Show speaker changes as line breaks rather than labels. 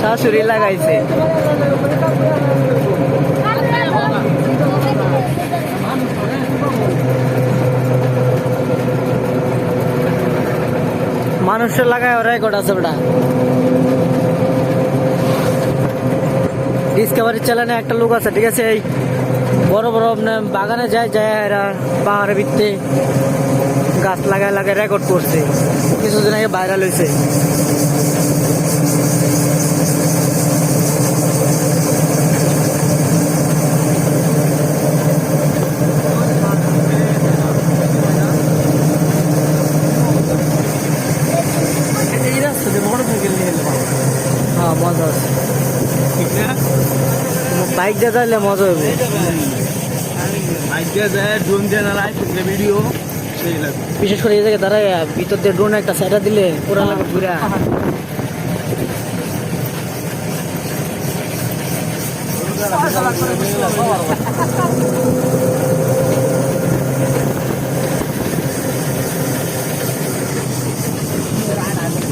সরাসরি লাগাইছে। মানুষের লাগায় রেকর্ড আছে ওটা ডিসকাভারি চ্যানেলে একটা লোক আছে, ঠিক আছে? এই বড় বড় আপনার বাগানে যায় যায় এরা পাহাড়ের ভিত্তে গাছ লাগায় লাগায় রেকর্ড করছে। কিছুদিন আগে ভাইরাল হয়েছে। মজা
ঠিক না?
বাইক দিয়ে যাইলে মজা হবে
আজকে যায় ড্রোন দিয়ে না লাইভ ভিডিও
বিশেষ করে এই জায়গায় দাঁড়ায় ভিতর দিয়ে ড্রোন একটা সাইডা দিলে পুরা লাগে ঘুরা।